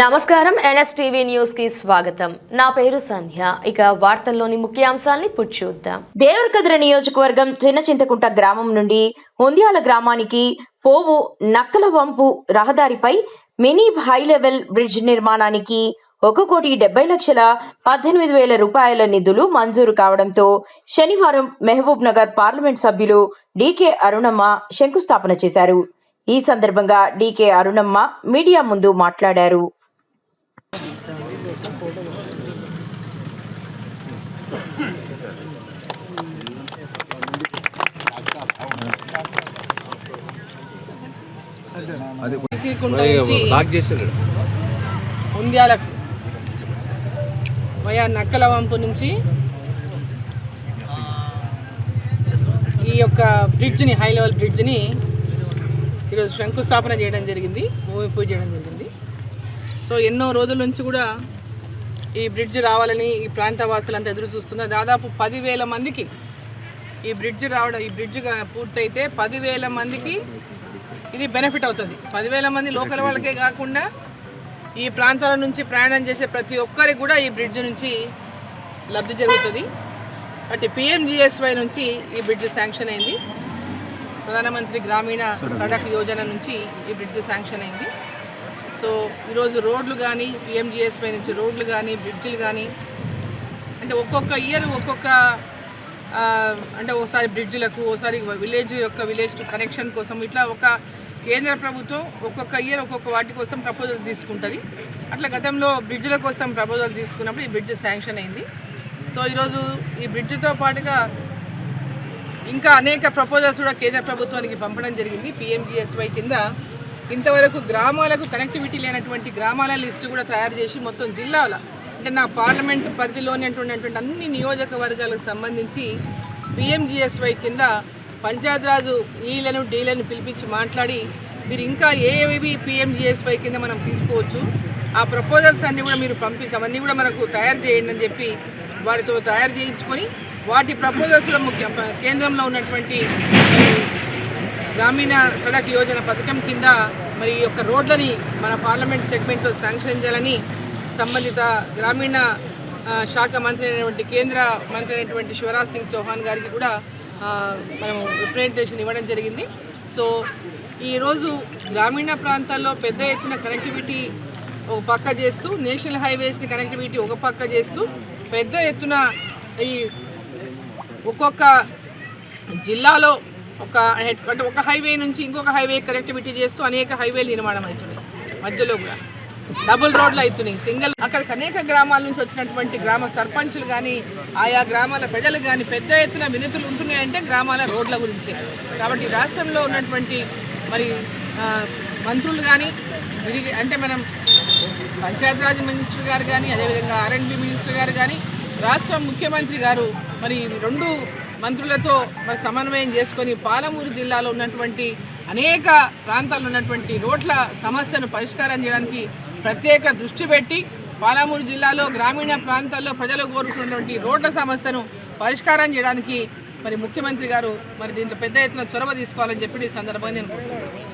నమస్కారం. ఎన్ఎస్టీవీ న్యూస్కి స్వాగతం. నా పేరు సంధ్య. ఇక వార్తల్లోని ముఖ్యాంశాల్ని పుట్టి చూద్దాం. దేవరకద్ర నియోజకవర్గం చిన్న చింతకుంట గ్రామం నుండి హొంద్యాల గ్రామానికి పోవు నక్కల వంపు రహదారిపై మినీ హై లెవెల్ బ్రిడ్జ్ నిర్మాణానికి ఒక కోటి డెబ్బై లక్షల పద్దెనిమిది వేల రూపాయల నిధులు మంజూరు కావడంతో శనివారం మెహబూబ్ నగర్ పార్లమెంట్ సభ్యులు డీకే అరుణమ్మ శంకుస్థాపన చేశారు. ఈ సందర్భంగా డీకే అరుణమ్మ మీడియా ముందు మాట్లాడారు. నుంచి ఉంద్యాలకు. వయా నక్కల వంపు నుంచి ఈ యొక్క బ్రిడ్జ్ని హై లెవెల్ బ్రిడ్జ్ని ఈరోజు శంకుస్థాపన చేయడం జరిగింది భూమి పూజ చేయడం జరిగింది. సో ఎన్నో రోజుల నుంచి కూడా ఈ బ్రిడ్జ్ రావాలని ఈ ప్రాంత వాసులంతా ఎదురు చూస్తున్నారు. దాదాపు పదివేల మందికి ఈ బ్రిడ్జ్ రావడం ఈ బ్రిడ్జ్ పూర్తయితే పదివేల మందికి ఇది బెనిఫిట్ అవుతుంది. పదివేల మంది లోకల్ వాళ్ళకే కాకుండా ఈ ప్రాంతాల నుంచి ప్రయాణం చేసే ప్రతి ఒక్కరికి కూడా ఈ బ్రిడ్జ్ నుంచి లబ్ధి జరుగుతుంది. అటు పిఎంజిఎస్వై నుంచి ఈ బ్రిడ్జ్ శాంక్షన్ అయింది. ప్రధానమంత్రి గ్రామీణ సడక్ యోజన నుంచి ఈ బ్రిడ్జ్ శాంక్షన్ అయింది. సో ఈరోజు రోడ్లు కానీ పిఎంజిఎస్వై నుంచి రోడ్లు కానీ బ్రిడ్జిలు కానీ అంటే ఒక్కొక్క ఇయర్ ఒక్కొక్క అంటే ఓసారి బ్రిడ్జ్లకు ఓసారి విలేజ్ యొక్క విలేజ్ టు కనెక్షన్ కోసం ఇట్లా ఒక కేంద్ర ప్రభుత్వం ఒక్కొక్క ఇయర్ ఒక్కొక్క వాటి కోసం ప్రపోజల్స్ తీసుకుంటుంది. అట్లా గతంలో బ్రిడ్జ్ల కోసం ప్రపోజల్స్ తీసుకున్నప్పుడు ఈ బ్రిడ్జ్ శాంక్షన్ అయింది. సో ఈరోజు ఈ బ్రిడ్జ్తో పాటుగా ఇంకా అనేక ప్రపోజల్స్ కూడా కేంద్ర ప్రభుత్వానికి పంపడం జరిగింది. పిఎంజిఎస్వై కింద ఇంతవరకు గ్రామాలకు కనెక్టివిటీ లేనటువంటి గ్రామాల లిస్టు కూడా తయారు చేసి మొత్తం జిల్లాల అంటే నా పార్లమెంట్ పరిధిలోనే ఉన్నటువంటి అన్ని నియోజకవర్గాలకు సంబంధించి పిఎంజిఎస్వై కింద పంచాయతీరాజు ఈలను డీలను పిలిపించి మాట్లాడి మీరు ఇంకా ఏవి పిఎంజిఎస్వై కింద మనం తీసుకోవచ్చు ఆ ప్రపోజల్స్ అన్నీ కూడా మీరు పంపించమన్నీ కూడా మనకు తయారు చేయండి అని చెప్పి వారితో తయారు చేయించుకొని వాటి ప్రపోజల్స్ కూడా ముఖ్యం కేంద్రంలో ఉన్నటువంటి గ్రామీణ సడక్ యోజన పథకం కింద మరి ఈ యొక్క రోడ్లని మన పార్లమెంట్ సెగ్మెంట్లో శాంక్షన్ చేయాలని సంబంధిత గ్రామీణ శాఖ మంత్రి అయినటువంటి కేంద్ర మంత్రి అయినటువంటి శివరాజ్ సింగ్ చౌహాన్ గారికి కూడా మనం రిప్రజెంటేషన్ ఇవ్వడం జరిగింది. సో ఈరోజు గ్రామీణ ప్రాంతాల్లో పెద్ద ఎత్తున కనెక్టివిటీ ఒక పక్క చేస్తూ నేషనల్ హైవేస్ని కనెక్టివిటీ ఒక పక్క చేస్తూ పెద్ద ఎత్తున ఈ ఒక్కొక్క జిల్లాలో ఒక అంటే ఒక హైవే నుంచి ఇంకొక హైవే కనెక్టివిటీ చేస్తూ అనేక హైవేలు నిర్మాణం అవుతున్నాయి. మధ్యలో కూడా. డబుల్ రోడ్లు అవుతున్నాయి సింగిల్ అక్కడికి అనేక గ్రామాల నుంచి వచ్చినటువంటి గ్రామ సర్పంచులు కానీ ఆయా గ్రామాల ప్రజలు కానీ పెద్ద ఎత్తున వినతులు ఉంటున్నాయంటే గ్రామాల రోడ్ల గురించే. కాబట్టి రాష్ట్రంలో ఉన్నటువంటి మరి మంత్రులు కానీ అంటే మనం పంచాయతీరాజ్ మినిస్టర్ గారు కానీ అదేవిధంగా ఆర్ఎండ్బి మినిస్టర్ గారు కానీ రాష్ట్ర ముఖ్యమంత్రి గారు మరి రెండు మంత్రులతో మరి సమన్వయం చేసుకొని పాలమూరు జిల్లాలో ఉన్నటువంటి అనేక ప్రాంతాల్లో ఉన్నటువంటి రోడ్ల సమస్యను పరిష్కారం చేయడానికి ప్రత్యేక దృష్టి పెట్టి పాలమూరు జిల్లాలో గ్రామీణ ప్రాంతాల్లో ప్రజలు కోరుకున్నటువంటి రోడ్ల సమస్యను పరిష్కారం చేయడానికి మరి ముఖ్యమంత్రి గారు మరి దీంట్లో పెద్ద ఎత్తున చొరవ తీసుకోవాలని చెప్పి ఈ సందర్భంగా నేను కోరుతున్నాను